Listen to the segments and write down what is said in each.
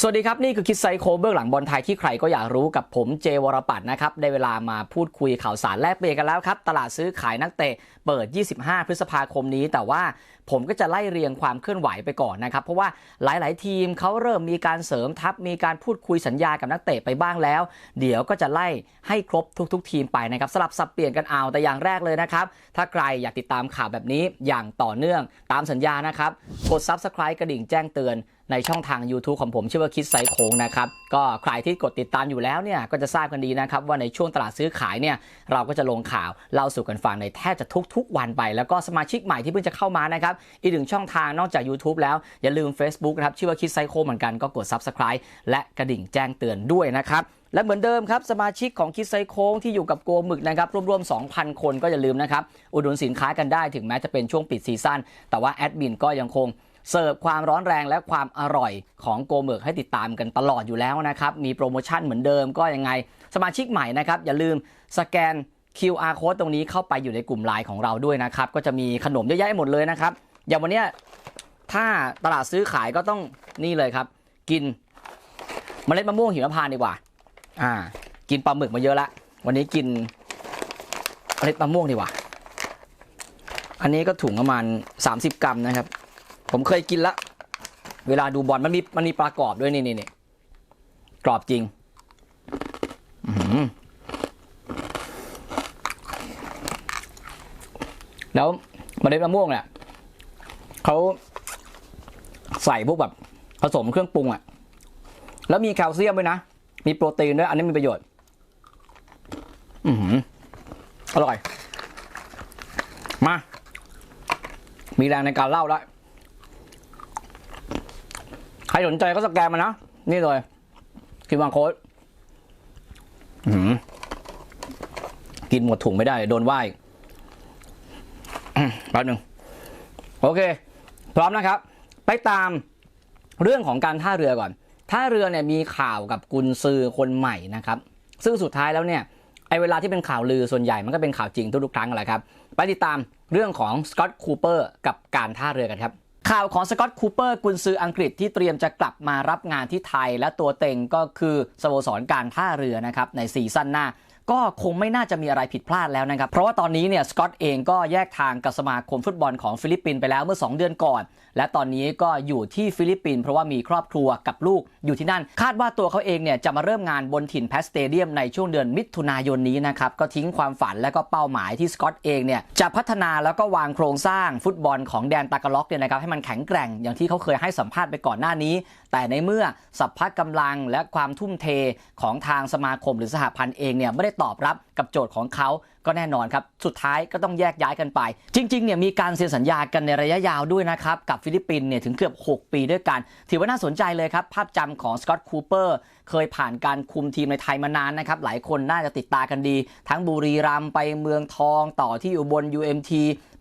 สวัสดีครับ นี่คือคิดไซโคเบื้องหลังบอลไทยที่ใครก็อยากรู้กับผมเจวรปัตนะครับ ได้เวลามาพูดคุยข่าวสารแลกเปลี่ยนกันแล้วครับ ตลาดซื้อขายนักเตะเปิด 25 พฤษภาคมนี้ แต่ว่าผมก็จะไล่เรียงความเคลื่อนไหวไปก่อนนะครับ เพราะว่าหลาย ๆ ทีมเขาเริ่มมีการเสริมทัพมีการพูดคุยสัญญากับนักเตะไปบ้างแล้ว เดี๋ยวก็จะไล่ให้ครบทุก ๆ ทีมไปนะครับสลับสับเปลี่ยนกันเอาแต่อย่างแรกเลยนะครับถ้าใครอยากติดตามข่าวแบบนี้อย่างต่อเนื่องตามสัญญานะครับกด Subscribe กระดิ่งแจ้งเตือน ในช่องทาง YouTube ของผมชื่อว่าคิดไซโคงนะครับก็ใครที่กดติดตามอยู่แล้วเนี่ยก็จะทราบกันดีนะครับว่าในช่วงตลาดซื้อขายเนี่ยเราก็จะลงข่าวเล่าสู่กันฟังในแทบจะทุกๆ วันไป แล้วก็สมาชิกใหม่ที่เพิ่งจะเข้ามานะครับอีกหนึ่งช่องทางนอกจาก YouTube แล้วอย่าลืม Facebook นะครับชื่อว่าคิดไซโคเหมือนกันก็กด Subscribe และกระดิ่งแจ้งเตือนด้วยนะครับและเหมือนเดิมครับ สมาชิกของคิดไซโค้งที่อยู่กับโกหมึกนะครับรวมๆ 2,000 คนก็อย่าลืมนะครับ อุดหนุนสินค้ากันได้ถึงแม้จะเป็นช่วงปิดซีซั่นแต่ว่าแอดมินก็ยังคง เสิร์ฟความร้อนแรงและความอร่อยของโกเมิร์กให้ติดตามกันตลอดอยู่แล้วนะครับ มีโปรโมชั่นเหมือนเดิมก็ยังไง สมาชิกใหม่นะครับ อย่าลืมสแกน QR code ตรงนี้เข้าไปอยู่ในกลุ่มไลน์ของเราด้วยนะครับ ก็จะมีขนมเยอะแยะหมดเลยนะครับ อย่างวันนี้ถ้าตลาดซื้อขายก็ต้องนี่เลยครับ กินเมล็ดมะม่วงหิมพานต์ดีกว่า อ่า กินปลาหมึกมาเยอะละวันนี้กินเมล็ดมะม่วงดีกว่า อันนี้ก็ถุงประมาณ 30 กรัมนะครับ ผมเคยกินละ เวลาดูบอลมันมีมันมีปลากรอบด้วยนี่นี่นี่กรอบจริงแล้วเมล็ดมะม่วงเนี่ยเขาใส่พวกแบบผสมเครื่องปรุงอะแล้วมีแคลเซียมด้วยนะ มีโปรตีนด้วย อันนี้มีประโยชน์ อืออร่อย มา มีแรงในการเล่าแล้ว รสนใจก็สแกนมานะ นี่เลยคิวบังโค้ดกินหมดถุงไม่ได้ โดนไหว้แป๊บหนึ่งโอเค พร้อมนะครับ ไปตามเรื่องของการท่าเรือก่อน ท่าเรือเนี่ยมีข่าวกับกุนซือคนใหม่นะครับ ซึ่งสุดท้ายแล้วเนี่ยไอเวลาที่เป็นข่าวลือส่วนใหญ่มันก็เป็นข่าวจริงทุกๆครั้งแหละครับ ไปติดตามเรื่องของสกอตต์คูเปอร์กับการท่าเรือกันครับ ข่าวของสกอตต์คูเปอร์กุนซืออังกฤษที่เตรียมจะกลับมารับงานที่ไทย และตัวเต็งก็คือสโมสรการท่าเรือนะครับในซีซั่นหน้า ก็คงไม่น่าจะมีอะไรผิดพลาดแล้วนะครับ เพราะว่าตอนนี้เนี่ยสกอตเองก็แยกทางกับสมาคมฟุตบอลของฟิลิปปินส์ไปแล้วเมื่อ 2 เดือนก่อน และตอนนี้ก็อยู่ที่ฟิลิปปินส์เพราะว่ามีครอบครัวกับลูกอยู่ที่นั่น คาดว่าตัวเขาเองเนี่ยจะมาเริ่มงานบนถิ่นแพสเตเดียมในช่วงเดือนมิถุนายนนี้นะครับก็ทิ้งความฝันและก็เป้าหมายที่สกอตเองเนี่ยจะพัฒนาแล้วก็วางโครงสร้างฟุตบอลของแดนตากล็อกเนี่ยนะครับให้มันแข็งแกร่งอย่างที่เขาเคยให้สัมภาษณ์ไปก่อนหน้านี้แต่ในเมื่อสัพพะกำลังและความทุ่มเทของทางสมาคมหรือสหพันธ์เองเนี่ยไม่ได้ตอบรับกับโจทย์ของเขาก็แน่นอนครับ สุดท้ายก็ต้องแยกย้ายกันไป จริงๆเนี่ยมีการเซ็นสัญญากันในระยะยาวด้วยนะครับ กับฟิลิปปินส์เนี่ยถึงเกือบ 6 ปีด้วยกัน ถือว่าน่าสนใจเลยครับ ภาพจำของสกอตต์คูเปอร์เคยผ่านการคุมทีมในไทยมานานนะครับ หลายคนน่าจะติดตากันดี ทั้งบุรีรัมย์ไปเมืองทองต่อที่อุบล UMT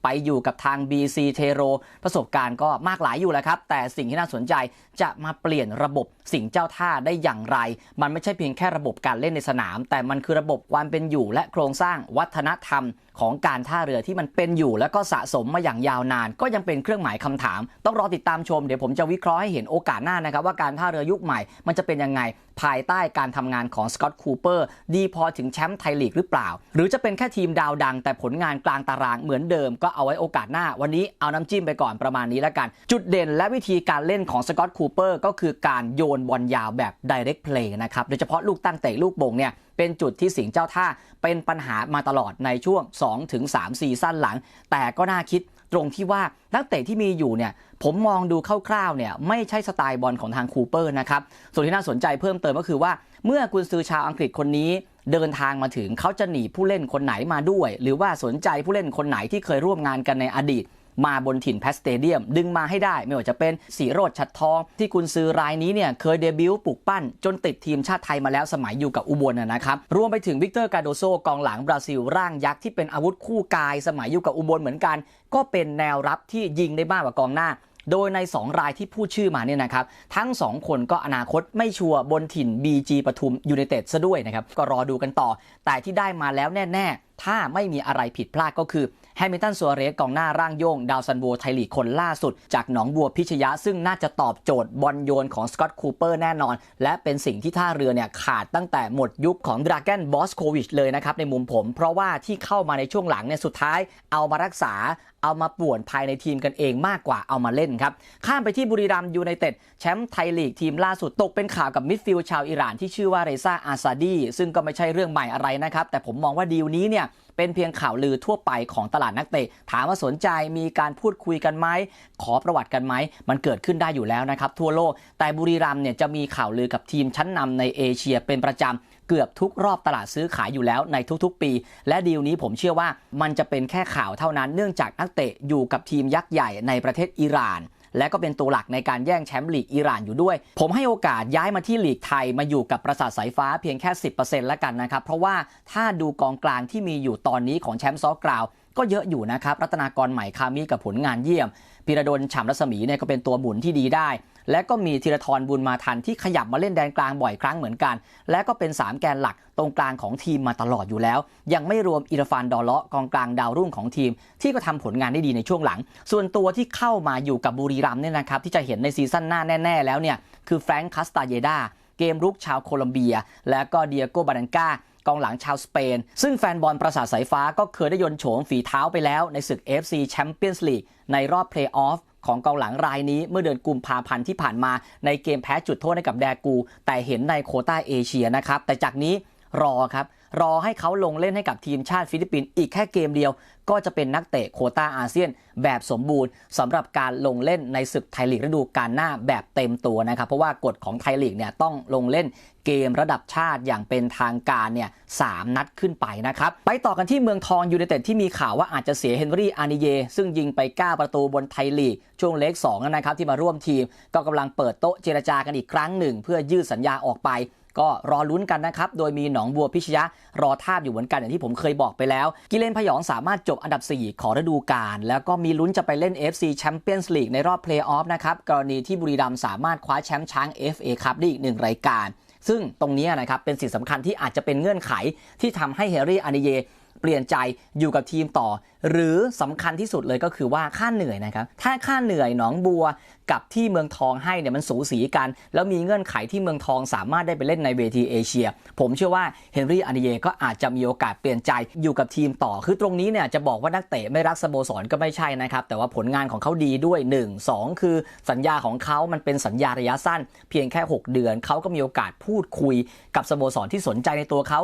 ไปอยู่กับทาง BC เทโรประสบการณ์ก็มากหลายอยู่แล้วครับ แต่สิ่งที่น่าสนใจจะมาเปลี่ยนระบบสิ่งเจ้าท่าได้อย่างไร มันไม่ใช่เพียงแค่ระบบการเล่นในสนาม แต่มันคือระบบความเป็นอยู่และโครงสร้างวัฒนธรรม ของการท่าเรือที่มันเป็นอยู่ แล้วก็สะสมมาอย่างยาวนาน ก็ยังเป็นเครื่องหมายคำถาม ต้องรอติดตามชมเดี๋ยวผมจะวิเคราะห์ให้เห็นโอกาสหน้านะครับว่าการท่าเรือยุคใหม่ มันจะเป็นยังไงภายใต้การทำงานของสกอตต์คูเปอร์ดีพอถึงแชมป์ไทยลีกหรือเปล่า หรือจะเป็นแค่ทีมดาวดัง แต่ผลงานกลางตารางเหมือนเดิม ก็เอาไว้โอกาสหน้า วันนี้เอาน้ำจิ้มไปก่อนประมาณนี้แล้วกัน จุดเด่นและวิธีการเล่นของสกอตต์คูเปอร์ก็คือการโยนบอลยาวแบบ direct play นะครับโดยเฉพาะลูกตั้งเตะลูกบ่งเนี่ยเป็นจุดที่สิงห์เจ้าท่าเป็นปัญหามาตลอดในช่วง2-3ซีซั่นหลัง แต่ก็น่าคิดตรงที่ว่านักเตะที่มีอยู่เนี่ยผมมองดูคร่าวๆเนี่ยไม่ใช่สไตล์บอลของทางคูเปอร์นะครับ ส่วนที่น่าสนใจเพิ่มเติมก็คือว่า เมื่อกุนซือชาวอังกฤษคนนี้เดินทางมาถึงเขาจะหนีผู้เล่นคนไหนมาด้วย หรือว่าสนใจผู้เล่นคนไหนที่เคยร่วมงานกันในอดีต มาบนถิ่นแพสเตเดียม ดึงมาให้ได้ ไม่ว่าจะเป็นสีโรดชัดทอง ที่กุนซือรายนี้เนี่ยเคยเดบิวต์ปลุกปั้น จนติดทีมชาติไทยมาแล้วสมัยอยู่กับอุบลนะนะครับรวมไปถึงวิกเตอร์กาโดโซกองหลังบราซิลร่างยักษ์ที่เป็นอาวุธคู่กายสมัยอยู่กับอุบลเหมือนกัน ก็เป็นแนวรับที่ยิงได้มากกว่ากองหน้าโดยใน 2 รายที่พูดชื่อมาเนี่ยนะครับ ทั้ง 2 คนก็อนาคตไม่ชัวร์บนถิ่น BG ปทุมยูไนเต็ดซะด้วยนะครับ ก็รอดูกันต่อ แต่ที่ได้มาแล้วแน่ ๆ ถ้าไม่มีอะไรผิดพลาดก็คือ มิลตันซัวเรสกองหน้าร่างโยง ดาวซันโวไทยลีกคนล่าสุด จากหนองบัวพิชยะ ซึ่งน่าจะตอบโจทย์บอลโยนของสกอตคูเปอร์แน่นอน และเป็นสิ่งที่ท่าเรือเนี่ยขาดตั้งแต่หมดยุคของดราแกนบอสโควิชเลยนะครับในมุมผม เพราะว่าที่เข้ามาในช่วงหลังเนี่ยสุดท้ายเอามารักษาเอามาป่วนภายในทีมกันเองมากกว่าเอามาเล่นครับ ข้ามไปที่บุรีรัมย์ยูไนเต็ดแชมป์ไทยลีกทีมล่าสุดตกเป็นข่าวกับมิดฟิลด์ชาวอิหร่านที่ชื่อว่าเรซ่าอาซาดีซึ่งก็ไม่ใช่เรื่องใหม่อะไรนะครับแต่ผมมองว่าดีลนี้เนี่ย เป็นเพียงข่าวลือทั่วไปของตลาดนักเตะ ถามว่าสนใจมีการพูดคุยกันไหมขอประวัติกันไหมมันเกิดขึ้นได้อยู่แล้วนะครับทั่วโลก แต่บุรีรัมเนี่ยจะมีข่าวลือกับทีมชั้นนำในเอเชียเป็นประจำเกือบทุกรอบตลาดซื้อขายอยู่แล้วในทุกๆ ปี และดีลนี้ผมเชื่อว่ามันจะเป็นแค่ข่าวเท่านั้นเนื่องจากนักเตะอยู่กับทีมยักษ์ใหญ่ในประเทศอิหร่าน และก็เป็นตัวหลักในการแย่งแชมป์ลีกอิหร่านอยู่ด้วย ผมให้โอกาสย้ายมาที่ลีกไทยมาอยู่กับประสาทสายฟ้าเพียงแค่ 10%แล้วกันนะครับ เพราะว่าถ้าดูกองกลางที่มีอยู่ตอนนี้ของแชมป์ซอกราวก็เยอะอยู่นะครับ รัตนากรใหม่คามีกับผลงานเยี่ยมพิรดลฉ่ำรัศมีเนี่ยก็เป็นตัวหมุนที่ดีได้ และก็มีธีรทรบุญมาทันที่ขยับมาเล่นแดนกลางบ่อยครั้งเหมือนกัน และก็เป็น 3 แกนหลักตรงกลางของทีมมาตลอดอยู่แล้ว ยังไม่รวมอิรฟานดอเลาะกองกลางดาวรุ่งของทีม ที่ก็ทำผลงานได้ดีในช่วงหลัง ส่วนตัวที่เข้ามาอยู่กับบุรีรัมย์เนี่ยนะครับที่จะเห็นในซีซั่นหน้าแน่ ๆ แล้วเนี่ยคือแฟรงค์คาสตาเยดาเกมรุกชาวโคลอมเบีย และก็เดียโกบาดันกากองหลังชาวสเปน ซึ่งแฟนบอลประสาทสายฟ้าก็เคยได้ยนโฉมฝีเท้าไปแล้วในศึก FC Champions League ในรอบเพลย์ออฟ ของกองหลังรายนี้เมื่อเดือนกุมภาพันธ์ที่ผ่านมาในเกมแพ้จุดโทษให้กับแดกู แต่เห็นในโคต้าเอเชียนะครับแต่จากนี้รอครับ รอให้เขาลงเล่นให้กับทีมชาติฟิลิปปินส์อีกแค่เกมเดียว ก็จะเป็นนักเตะโคต้าอาเซียน แบบสมบูรณ์สำหรับการลงเล่นในศึกไทยลีกฤดูกาลหน้าแบบเต็มตัวนะครับเพราะว่ากฎของไทยลีกเนี่ยต้องลงเล่นเกมระดับชาติอย่างเป็นทางการเนี่ยสามนัดขึ้นไปนะครับ ไปต่อกันที่เมืองทองยูไนเต็ดที่มีข่าวว่าอาจจะเสียเฮนรี่อานิเย ซึ่งยิงไป 9 ประตูบนไทยลีก ช่วงเล็ก2นะครับที่มาร่วมทีม ก็กำลังเปิดโต๊ะเจรจากันอีกครั้งหนึ่ง เพื่อยืดสัญญาออกไป ก็รอลุ้นกันนะครับ โดยมีหนองบัวพิชยะรอทาบอยู่เหมือนกันอย่างที่ผมเคยบอกไปแล้ว กิเลนพยองสามารถจบอันดับ 4 ของฤดูกาลแล้วก็มีลุ้นจะไปเล่น FC Champions League ในรอบเพลย์ออฟนะครับกรณีที่บุรีรัมย์สามารถคว้าแชมป์ช้าง FA คัพได้อีกหนึ่งรายการ ซึ่งตรงนี้นะครับเป็นสิ่งสำคัญที่อาจจะเป็นเงื่อนไขที่ทำให้เฮรี่อานิเยเปลี่ยนใจอยู่กับทีมต่อหรือสำคัญที่สุดเลยก็คือว่าค่าเหนื่อยนะครับ ถ้าค่าเหนื่อยหนองบัวกับที่เมืองทองให้เนี่ยมันสูสีกัน แล้วมีเงื่อนไขที่เมืองทองสามารถได้ไปเล่นในเวทีเอเชีย ผมเชื่อว่าเฮนรี่อานิเยก็อาจจะมีโอกาสเปลี่ยนใจอยู่กับทีมต่อ คือตรงนี้เนี่ยจะบอกว่านักเตะไม่รักสโมสรก็ไม่ใช่นะครับ แต่ว่าผลงานของเขาดีด้วย 1 2 คือสัญญาของเขามันเป็นสัญญาระยะสั้น เพียงแค่ 6 เดือนเขาก็มีโอกาสพูดคุยกับสโมสรที่สนใจในตัวเขา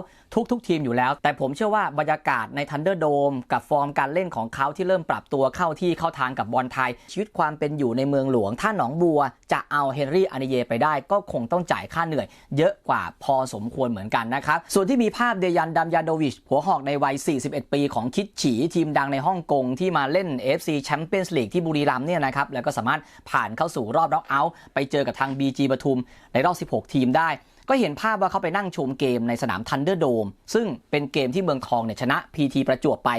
ทุกๆ ทีมอยู่แล้ว แต่ผมเชื่อว่าบรรยากาศในทันเดอร์โดมกับฟอร์มการการเล่นของเขาที่เริ่มปรับตัวเข้าที่เข้าทางกับบอลไทย ชีวิตความเป็นอยู่ในเมืองหลวง ถ้าหนองบัวจะเอาเฮนรี่อานิเยไปได้ ก็คงต้องจ่ายค่าเหนื่อย เยอะกว่าพอสมควรเหมือนกันนะครับ ส่วนที่มีภาพเดยันดัมยาโดวิช หัวหอกในวัย 41 ปีของคิดฉีทีมดังในฮ่องกงที่มาเล่น FC Champions League ที่บุรีรัมย์เนี่ยนะครับแล้วก็สามารถผ่านเข้าสู่รอบน็อกเอาท์ไปเจอกับทาง BG ปทุมในรอบ 16 ทีมได้ ก็เห็นภาพว่าเขาไปนั่งชมเกมในสนามทันเดอร์โดมซึ่งเป็นเกมที่เมืองทองเนี่ยชนะพีทีประจวบไป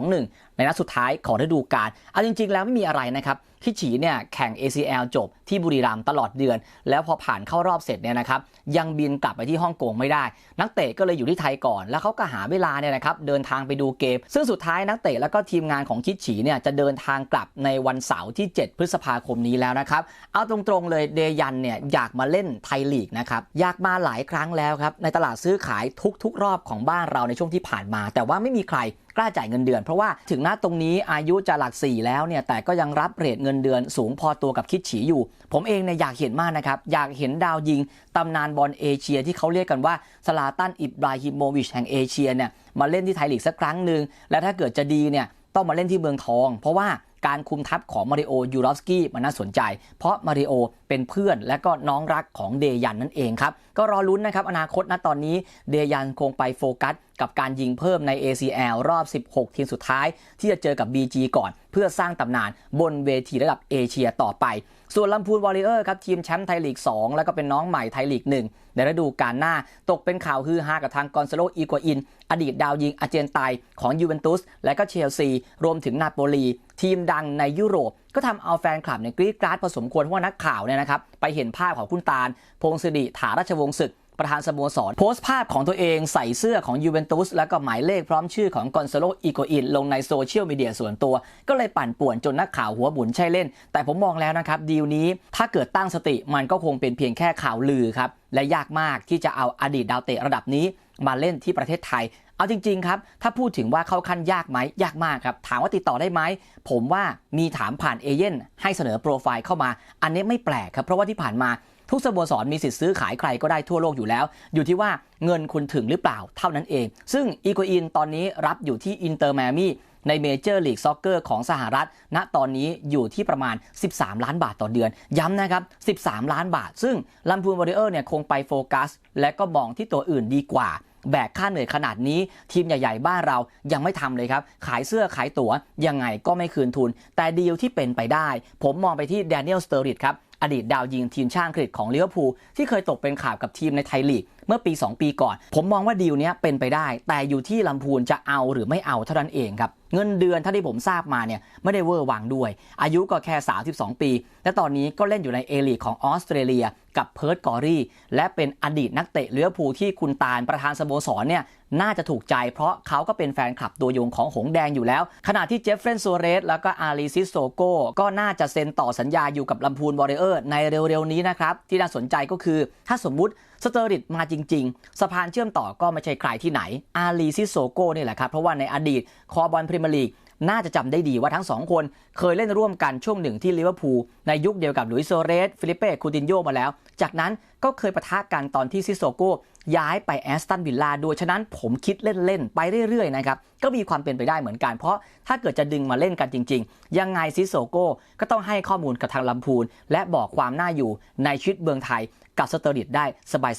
2-1 ในนัดสุดท้ายของฤดูกาลเอาจริง ๆ แล้วไม่มีอะไรนะครับคิดฉีเนี่ยแข่ง ACL จบที่บุรีรัมย์ตลอดเดือน แล้วพอผ่านเข้ารอบเสร็จเนี่ยนะครับยังบินกลับไปที่ฮ่องกงไม่ได้ นักเตะก็เลยอยู่ที่ไทยก่อน แล้วเขาก็หาเวลาเนี่ยนะครับเดินทางไปดูเกม ซึ่งสุดท้ายนักเตะแล้วก็ทีมงานของคิดฉีเนี่ยจะเดินทางกลับในวันเสาร์ที่ 7 พฤษภาคมนี้แล้วนะครับเอาตรงๆเลยเดยันเนี่ยอยากมาเล่นไทยลีกนะครับอยากมาหลายครั้งแล้วครับในตลาดซื้อขายทุกๆ รอบของบ้านเราในช่วงที่ผ่านมา แต่ว่าไม่มีใคร กล้าจ่ายเงินเดือน เพราะว่าถึงหน้าตรงนี้อายุจะหลักสี่แล้วเนี่ยแต่ก็ยังรับเรทเงินเดือนสูงพอตัวกับคิดฉีอยู่ ผมเองเนี่ยอยากเห็นมากนะครับ อยากเห็นดาวยิงตำนานบอลเอเชียที่เขาเรียกกันว่าสลาตันอิบราฮิโมวิชแห่งเอเชียเนี่ยมาเล่นที่ไทยลีกสักครั้งหนึ่งและถ้าเกิดจะดีเนี่ยต้องมาเล่นที่เมืองทอง เพราะว่าการคุมทัพของมาริโอยูรอฟสกี้มันน่าสนใจ เพราะมาริโอเป็นเพื่อนและก็น้องรักของเดยันนั่นเองครับ ก็รอลุ้นนะครับ อนาคตณตอนนี้เดยันคงไปโฟกัส กับการยิงเพิ่มใน ACL รอบ 16 ทีมสุดท้าย ที่จะเจอกับ BG ก่อน เพื่อสร้างตำนานบนเวทีระดับเอเชียต่อไป ส่วนลำพูนวอริเออร์ครับทีมแชมป์ไทยลีก 2 แล้วก็เป็นน้องใหม่ไทยลีก 1 ในฤดูกาลหน้า ตกเป็นข่าวฮือฮากับทางกอนซาโลอีกัวอิน อดีตดาวยิงอาร์เจนไตของยูเวนตุสและก็เชลซี รวมถึงนาโปลี ทีมดังในยุโรป ก็ทำเอาแฟนคลับเนี่ยกรี๊ดกราดพอสมควรเพราะว่านักข่าวเนี่ยนะครับไปเห็นภาพของคุณตาลพงศิริถาราชวงศ์ศึก ประธานสโมสรโพสต์ภาพของตัวเองใส่เสื้อของยูเวนตุสและก็หมายเลขพร้อมชื่อของกอนซาโลอีโกอินลงในโซเชียลมีเดียส่วนตัว ก็เลยปั่นป่วนจนนักข่าวหัวบุนใช่เล่น แต่ผมมองแล้วนะครับดีลนี้ถ้าเกิดตั้งสติมันก็คงเป็นเพียงแค่ข่าวลือครับและยากมากที่จะเอาอดีตดาวเตะระดับนี้มาเล่นที่ประเทศไทย เอาจริง ๆ ครับ ถ้าพูดถึงว่าเข้าขั้นยากไหมยากมากครับ ถามว่าติดต่อได้ไหม ผมว่ามีถามผ่านเอเย่นให้เสนอโปรไฟล์เข้ามา อันนี้ไม่แปลกครับ เพราะว่าที่ผ่านมา ทุกสโมสรมีสิทธิ์ซื้อขายใครก็ได้ทั่วโลกอยู่แล้ว อยู่ที่ว่าเงินคุณถึงหรือเปล่าเท่านั้นเอง ซึ่งอีโกอินตอนนี้รับอยู่ที่อินเตอร์แมมี่ในเมเจอร์ลีกซ็อกเกอร์ของสหรัฐ ณ ตอนนี้อยู่ที่ประมาณ 13 ล้านบาทต่อเดือน ย้ำนะครับ 13 ล้านบาท ซึ่งลัมพูนวอริเออร์เนี่ยคงไปโฟกัส และก็มองที่ตัวอื่นดีกว่า แบกค่าเหนื่อยขนาดนี้ทีมใหญ่ ๆ บ้านเรายังไม่ทำเลยครับ ขายเสื้อขายตั๋วยังไงก็ไม่คืนทุน แต่ดีลที่เป็นไปได้ ผมมองไปที่แดเนียลสเตอริดครับ อดีตดาวยิงทีมชาติอังกฤษของลิเวอร์พูลที่เคยตกเป็นข่าวกับทีมในไทยลีก เมื่อปี 2 ปีก่อน ผมมองว่าดีลนี้เป็นไปได้ แต่อยู่ที่ลำพูนจะเอาหรือไม่เอาเท่านั้นเองครับ เงินเดือนท่าที่ผมทราบมาเนี่ยไม่ได้เวอร์วังด้วย อายุก็แค่ 32 ปี และตอนนี้ก็เล่นอยู่ในเอลีกของออสเตรเลีย กับเพิร์ตกอรี่และเป็นอดีตนักเตะลิเวอร์พูลที่คุณตาลประธานสโมสรเนี่ยน่าจะถูกใจ เพราะเขาก็เป็นแฟนคลับตัวยงของหงแดงอยู่แล้ว ขณะที่เจฟเฟรนซัวเรสแล้วก็อารีซิสโซโกก็น่าจะเซ็นต่อสัญญาอยู่กับลำพูนวอริเออร์ในเร็วๆนี้นะครับที่น่าสนใจก็คือถ้าสมมุติสเตอริดมาจริง ๆ สะพานเชื่อมต่อก็ไม่ใช่ใครที่ไหน อารีซิโซโก้นี่แหละครับ เพราะว่าในอดีตคอบอลพรีเมียร์ลีกน่าจะจำได้ดีว่าทั้งสองคนเคยเล่นร่วมกันช่วงหนึ่งที่ลิเวอร์พูลในยุคเดียวกับหลุยส์โซเรสฟิลิเป้คูตินโยมาแล้ว จากนั้น ก็เคยปะทะกันตอนที่ซิโซโก้ย้ายไปแอสตันวิลล่าด้วยฉะนั้นผมคิดเล่น ๆ ไปเรื่อย ๆ นะครับ ก็มีความเป็นไปได้เหมือนกัน เพราะถ้าเกิดจะดึงมาเล่นกันจริง ๆ ยังไงซิโซโก้ก็ต้องให้ข้อมูลกับทางลำพูน และบอกความน่าอยู่ในชีวิตเมืองไทยกับสเตอริดได้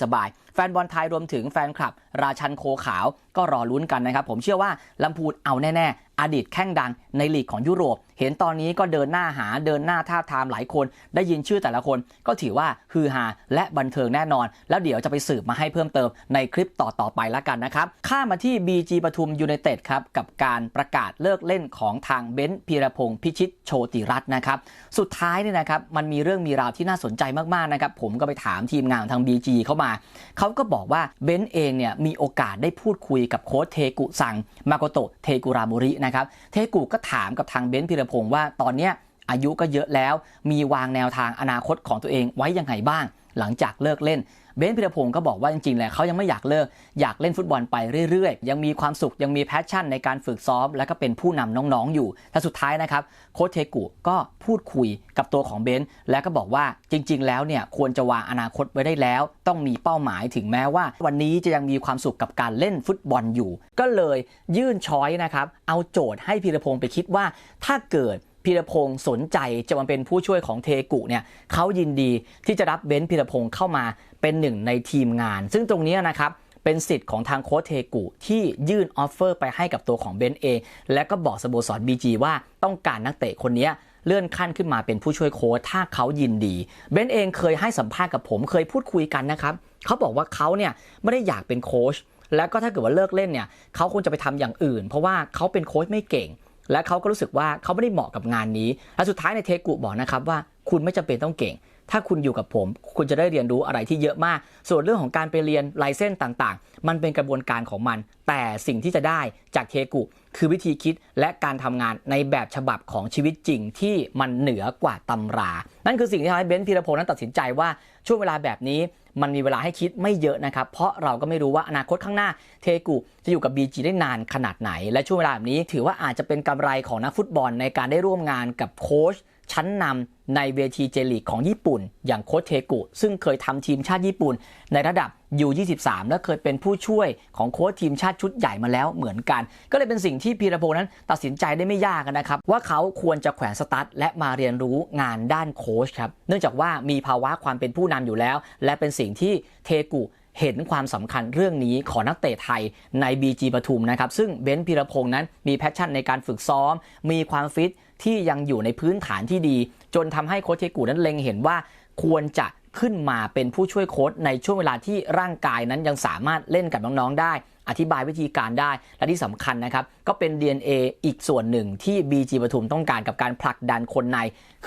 สบาย ๆ แฟนบอลไทยรวมถึงแฟนคลับ ราชันโคขาวก็รอลุ้นกันนะครับ ผมเชื่อว่าลำพูนเอาแน่ ๆ อดีตแข้งดังในลีกของยุโรป เห็นตอนนี้ก็เดินหน้าหาเดินหน้าท่าทามหลายคน ได้ยินชื่อแต่ละคนก็ถือว่าฮือฮาและบันเทิงแน่นอน แล้วเดี๋ยวจะไปสืบมาให้เพิ่มเติมในคลิปต่อๆไปแล้วกันนะครับข้ามาที่ BG ปทุมยูไนเต็ดครับกับการประกาศเลิกเล่นของทางเบนซ์พีรพงศ์พิชิตโชติรัตน์นะครับสุดท้ายเนี่ยนะครับมันมีเรื่องมีราวที่น่าสนใจมากๆนะครับผมก็ไปถามทีมงานทาง BG เข้ามาเขาก็บอกว่าเบนซ์เองเนี่ยมีโอกาสได้พูดคุยกับโค้ชเทกุซังมาโกโตะเทกุรามุรินะครับเทกุก็ถามกับทางเบนซ์พีรพงศ์ว่าตอนเนี้ยอายุก็เยอะแล้วมีวางแนวทางอนาคตของตัวเองไว้ยังไงบ้าง หลังจากเลิกเล่นเบนซ์พิรพงศ์ก็บอกว่าจริงๆแล้วเขายังไม่อยากเลิก อยากเล่นฟุตบอลไปเรื่อยๆ ยังมีความสุขยังมีแพชชั่นในการฝึกซ้อม และก็เป็นผู้นำน้องๆอยู่แต่สุดท้ายนะครับโค้ชเทกุก็พูดคุยกับตัวของเบนซ์และก็บอกว่าจริง ๆ แล้วเนี่ยควรจะวางอนาคตไว้ได้แล้ว ต้องมีเป้าหมายถึงแม้ว่า วันนี้จะยังมีความสุขกับการเล่นฟุตบอลอยู่ ก็เลยยื่นช้อยนะครับเอาโจทย์ให้พิรพงศ์ไปคิดว่าถ้าเกิด พีรพงศ์สนใจจะมาเป็นผู้ช่วยของเทกุเนี่ยเขายินดีที่จะรับเบนซ์พีรพงศ์เข้ามาเป็นหนึ่งในทีมงาน ซึ่งตรงนี้นะครับเป็นสิทธิ์ของทางโค้ชเทกุที่ยื่นออฟเฟอร์ไปให้กับตัวของเบนซ์เองและก็บอกสโมสร BG ว่าต้องการนักเตะคนนี้เลื่อนขั้นขึ้นมาเป็นผู้ช่วยโค้ชถ้าเขายินดี เบนเองเคยให้สัมภาษณ์กับผมเคยพูดคุยกันนะครับเขาบอกว่าเขาเนี่ยไม่ได้อยากเป็นโค้ชแล้วก็ถ้าเกิดว่าเลิกเล่นเนี่ยเขาคงจะไปทำอย่างอื่น เพราะว่าเขาเป็นโค้ชไม่เก่ง และเขาก็รู้สึกว่าเขาไม่ได้เหมาะกับงานนี้ และสุดท้ายในเทกุบอกนะครับว่าคุณไม่จำเป็นต้องเก่ง ถ้าคุณอยู่กับผม คุณจะได้เรียนรู้อะไรที่เยอะมาก ส่วนเรื่องของการไปเรียนลายเส้นต่างๆ มันเป็นกระบวนการของมัน แต่สิ่งที่จะได้จากเทกุ คือวิธีคิดและการทำงานในแบบฉบับของชีวิตจริงที่มันเหนือกว่าตำรา นั่นคือสิ่งที่ทำให้เบนซ์พีรพงศ์นั้นตัดสินใจว่าช่วงเวลาแบบนี้มันมีเวลาให้คิดไม่เยอะนะครับ เพราะเราก็ไม่รู้ว่าอนาคตข้างหน้าเทกุจะอยู่กับ BG ได้นานขนาดไหน และช่วงเวลาแบบนี้ถือว่าอาจจะเป็นกำไรของนักฟุตบอลในการได้ร่วมงานกับโค้ช ชั้นนำในเวทีเจลีกของญี่ปุ่น อย่างโค้ชเทกุ ซึ่งเคยทำทีมชาติญี่ปุ่น ในระดับ U23 และเคยเป็นผู้ช่วยของโค้ชทีมชาติชุดใหญ่มาแล้วเหมือนกัน ก็เลยเป็นสิ่งที่พีรพงนั้นตัดสินใจได้ไม่ยากนะครับ ว่าเขาควรจะแขวนสตาร์ทและมาเรียนรู้งานด้านโค้ชครับเนื่องจากว่ามีภาวะความเป็นผู้นำอยู่แล้ว และเป็นสิ่งที่เทกุ เห็นความสำคัญเรื่องนี้ของนักเตะไทยใน BG ปทุมนะครับ ซึ่งเบนซ์พีรพงศ์นั้นมีแพชชั่นในการฝึกซ้อม มีความฟิตที่ยังอยู่ในพื้นฐานที่ดี จนทำให้โค้ชเทกูนั้นเล็งเห็นว่าควรจะขึ้นมาเป็นผู้ช่วยโค้ชในช่วงเวลาที่ร่างกายนั้นยังสามารถเล่นกับน้องๆได้ อธิบายวิธีการได้ และที่สำคัญนะครับ ก็เป็น DNA อีกส่วนหนึ่งที่ BG ปทุมต้องการกับการผลักดันคนใน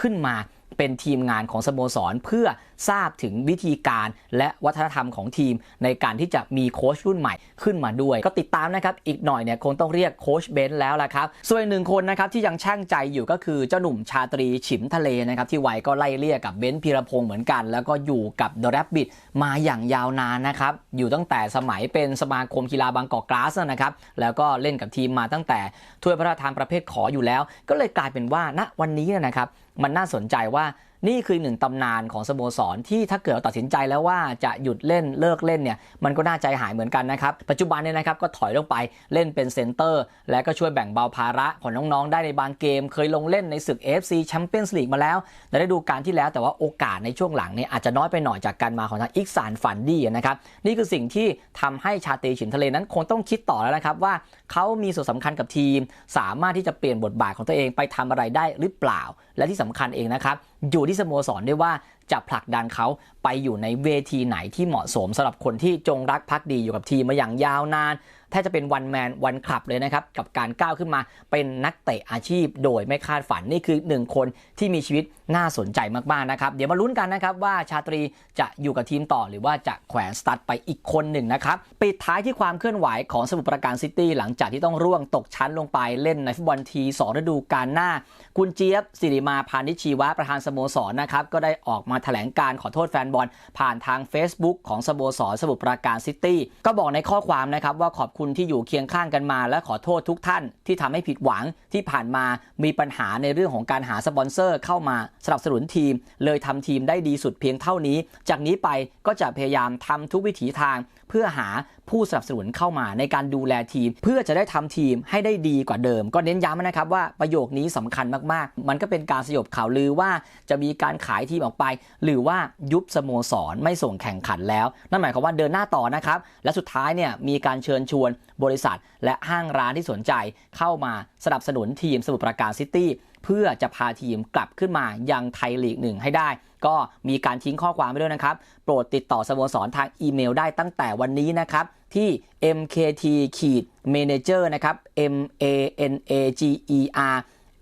ขึ้นมา เป็นทีมงานของสโมสรเพื่อทราบถึงวิธีการและวัฒนธรรมของทีม ในการที่จะมีโค้ชรุ่นใหม่ขึ้นมาด้วย ก็ติดตามนะครับ อีกหน่อยเนี่ยคงต้องเรียกโค้ชเบนซ์แล้วล่ะครับ ส่วนหนึ่งคนนะครับที่ยังช่างใจอยู่ก็คือเจ้าหนุ่มชาตรีฉิมทะเลนะครับที่วัยก็ไล่เลี่ยกับเบนซ์พีรพงศ์เหมือนกัน แล้วก็อยู่กับเดอะแรบบิทมาอย่างยาวนานนะครับอยู่ตั้งแต่สมัยเป็นสมาคมกีฬาบางกอกกราสนะครับแล้วก็เล่นกับทีมมาตั้งแต่ถ้วยพระราชทานประเภทขออยู่แล้ว ก็เลยกลายเป็นว่าณวันนี้นะครับมันน่าสนใจว่า นี่คือหนึ่งตำนานของสโมสรที่ถ้าเกิดเราตัดสินใจแล้วว่าจะหยุดเล่นเลิกเล่นเนี่ยมันก็น่าใจหายเหมือนกันนะครับ ปัจจุบันเนี่ยนะครับก็ถอยลงไปเล่นเป็นเซนเตอร์ และก็ช่วยแบ่งเบาภาระของน้องๆ ได้ในบางเกม เคยลงเล่นในศึก AFC Champions League มาแล้วในฤดูกาลที่แล้วแต่ว่าโอกาสในช่วงหลังเนี่ยอาจจะน้อยไปหน่อยจากการมาของทางอิกซานฟันดี้นะครับนี่คือสิ่งที่ทำให้ชาตรีฉินทะเลนั้นคงต้องคิดต่อแล้วนะครับว่าเขามีส่วนสำคัญกับทีม สามารถที่จะเปลี่ยนบทบาทของตัวเองไปทำอะไรได้หรือเปล่า และที่สำคัญเองนะครับอยู่ที่สโมสรด้วยว่าจะผลักดันเขาไปอยู่ในเวทีไหนที่เหมาะสมสำหรับคนที่จงรักภักดีอยู่กับทีมมาอย่างยาวนานแทบจะเป็นวันแมนวันคลับเลยนะครับ กับการก้าวขึ้นมาเป็นนักเตะอาชีพโดยไม่คาดฝันนี่คือหนึ่งคนที่มีชีวิต น่าสนใจมากๆนะครับ เดี๋ยวมาลุ้นกันนะครับว่าชาตรีจะอยู่กับทีมต่อหรือว่าจะแขวนสตัดไปอีกคนหนึ่งนะครับ ปิดท้ายที่ความเคลื่อนไหวของสมุทรปราการซิตี้หลังจากที่ต้องร่วงตกชั้นลงไปเล่นในฟุตบอลทีสองฤดูกาลหน้า คุณเจี๊ยบสิริมาพานิชีวะประธานสโมสรนะครับก็ได้ออกมาแถลงการขอโทษแฟนบอล ผ่านทาง Facebook ของสโมสรสมุทรปราการซิตี้ก็บอกในข้อความนะครับว่าขอบคุณที่อยู่เคียงข้างกันมา และขอโทษทุกท่านที่ทำให้ผิดหวังที่ผ่านมามีปัญหาในเรื่องของการหาสปอนเซอร์เข้ามาสนับสนุนทีม เลยทำทีมได้ดีสุดเพียงเท่านี้ จากนี้ไปก็จะพยายามทำทุกวิถีทาง เพื่อหาผู้สนับสนุนเข้ามาในการดูแลทีม เพื่อจะได้ทำทีมให้ได้ดีกว่าเดิม ก็เน้นย้ำนะครับว่าประโยคนี้สำคัญมากๆ มันก็เป็นการสยบข่าวลือว่าจะมีการขายทีมออกไป หรือว่ายุบสโมสรไม่ส่งแข่งขันแล้ว นั่นหมายความว่าเดินหน้าต่อนะครับ และสุดท้ายเนี่ยมีการเชิญชวนบริษัท และห้างร้านที่สนใจเข้ามาสนับสนุนทีมสมุทรปราการซิตี้ เพื่อจะพาทีมกลับขึ้นมายังไทยลีกหนึ่งให้ได้ ก็มีการทิ้งข้อความไปด้วยนะครับ โปรดติดต่อสโมสรทางอีเมลได้ตั้งแต่วันนี้นะครับ ที่ mkt ขีด manager นะครับ m a n a g e r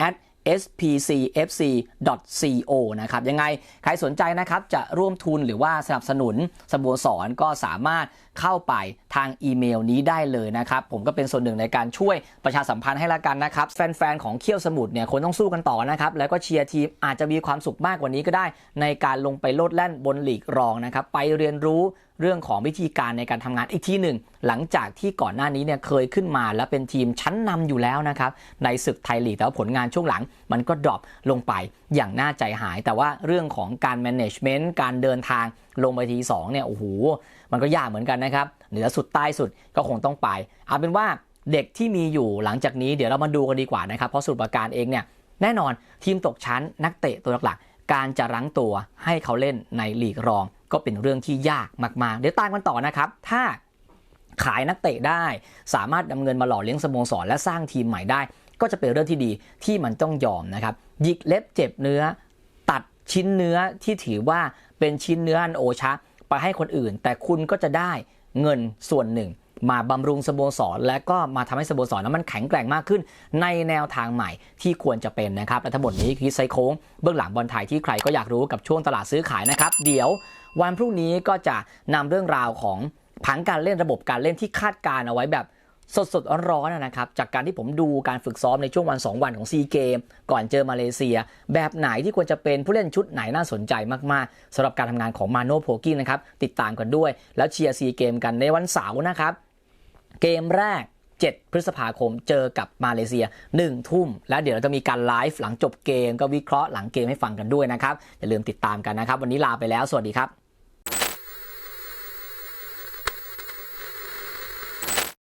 at spcfc.co นะครับยังไงใครสนใจนะครับจะร่วมทุนหรือว่าสนับสนุนสโมสรก็สามารถเข้าไปทางอีเมลนี้ได้เลยนะครับ ผมก็เป็นส่วนหนึ่งในการช่วยประชาสัมพันธ์ให้ละกันนะครับ แฟนๆ ของเขี้ยวสมุทรเนี่ยคนต้องสู้กันต่อนะครับ แล้วก็เชียร์ทีมอาจจะมีความสุขมากกว่านี้ก็ได้ ในการลงไปโลดแล่นบนหลีกรองนะครับ ไปเรียนรู้ เรื่องของวิธีการในการทำงานอีกทีหนึ่ง หลังจากที่ก่อนหน้านี้เนี่ยเคยขึ้นมาและเป็นทีมชั้นนำอยู่แล้วนะครับในศึกไทยลีกแต่ว่าผลงานช่วงหลัง มันก็ดรอปลงไปอย่างน่าใจหาย แต่ว่าเรื่องของการ management การเดินทางลงไปทีสองเนี่ยโอ้โหมันก็ยากเหมือนกันนะครับเหนือสุดใต้สุดก็คงต้องไปเอาเป็นว่าเด็กที่มีอยู่หลังจากนี้เดี๋ยวเรามาดูกันดีกว่านะครับเพราะสุดประการเองเนี่ยแน่นอนทีมตกชั้นนักเตะตัวหลักๆการจะรั้งตัวให้เขาเล่นในลีกรอง ก็เป็นเรื่องที่ยากมากๆ เดี๋ยวตามกันต่อนะครับ ถ้าขายนักเตะได้ สามารถนำเงินมาหล่อเลี้ยงสโมสรและสร้างทีมใหม่ได้ ก็จะเป็นเรื่องที่ดีที่มันต้องยอมนะครับหยิกเล็บเจ็บเนื้อ ตัดชิ้นเนื้อที่ถือว่าเป็นชิ้นเนื้ออันโอชะไปให้คนอื่น แต่คุณก็จะได้เงินส่วนหนึ่ง มาบำรุงสโมสร และก็มาทำให้สโมสรนั้นมันแข็งแกร่งมากขึ้น ในแนวทางใหม่ที่ควรจะเป็นนะครับและทั้งหมดนี้คือไซโค้งเบื้องหลังบอลไทยที่ใครก็อยากรู้กับช่วงตลาดซื้อขายนะครับ เดี๋ยว วันพรุ่งนี้ก็จะนำเรื่องราวของผังการเล่นระบบการเล่นที่คาดการเอาไว้แบบสดสดๆร้อนๆนะครับ จากการที่ผมดูการฝึกซ้อมในช่วงวัน 2 วันของซีเกมก่อนเจอมาเลเซีย แบบไหนที่ควรจะเป็นผู้เล่นชุดไหนน่าสนใจมากๆสำหรับการทำงานของมาโนโพกินนะครับ ติดตามกันด้วย แล้วเชียร์ซีเกมกันในวันเสาร์นะครับ เกมแรก 7 พฤษภาคมเจอกับมาเลเซีย 1 ทุ่ม แล้วเดี๋ยวเราจะมีการไลฟ์หลังจบเกม ก็วิเคราะห์หลังเกมให้ฟังกันด้วยนะครับอย่าลืมติดตามกันนะครับ วันนี้ลาไปแล้วสวัสดีครับ